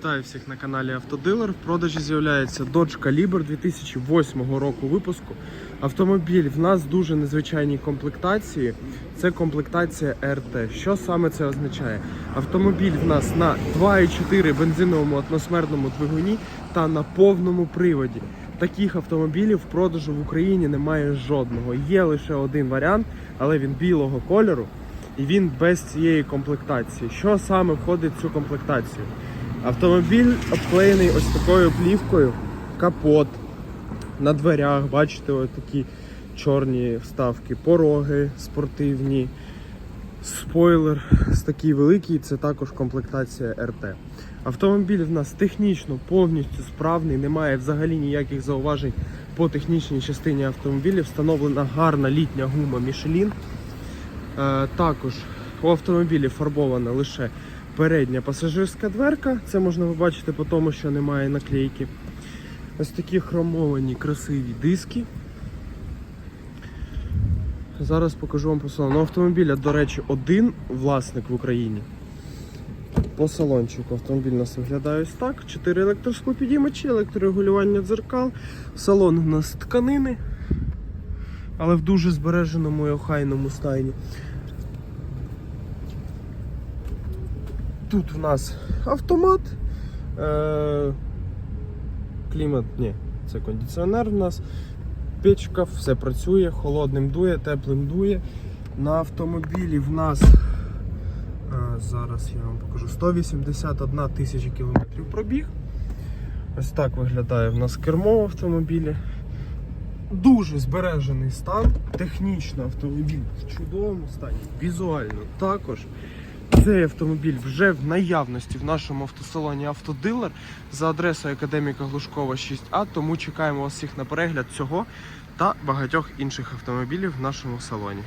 Вітаю всіх на каналі Автодилер. В продажі з'являється Dodge Caliber 2008 року випуску. Автомобіль в нас дуже незвичайній комплектації. Це комплектація RT. Що саме це означає? Автомобіль в нас на 2,4 бензиновому атмосферному двигуні та на повному приводі. Таких автомобілів в продажу в Україні немає жодного. Є лише один варіант, але він білого кольору і він без цієї комплектації. Що саме входить в цю комплектацію? Автомобіль обклеєний ось такою плівкою, капот. На дверях, бачите, ось такі чорні вставки, пороги спортивні, спойлер ось такий великий, це також комплектація РТ. Автомобіль в нас технічно повністю справний, немає взагалі ніяких зауважень по технічній частині автомобіля. Встановлена гарна літня гума Michelin. Е, Також у автомобілі фарбована лише передня пасажирська дверка. Це можна побачити по тому, що немає наклейки. Ось такі хромовані красиві диски. Зараз покажу вам по салону. Автомобіля, до речі, один власник в Україні. По салончику автомобіль у нас виглядає ось так. 4 електросклопідіймачі, електрорегулювання дзеркал. Салон у нас тканини, але в дуже збереженому і охайному стані. Тут в нас автомат. Е- клімат, ні, це кондиціонер в нас. Печка, все працює, холодним дує, теплим дує. На автомобілі в нас е, зараз я вам покажу 181 тисяча кілометрів пробіг. Ось так виглядає в нас кермо в автомобілі. Дуже збережений стан. Технічно автомобіль в чудовому стані. Візуально також. Цей автомобіль вже в наявності в нашому автосалоні Автодилер за адресою Академіка Глушкова 6А. Тому чекаємо вас всіх на перегляд цього та багатьох інших автомобілів в нашому салоні.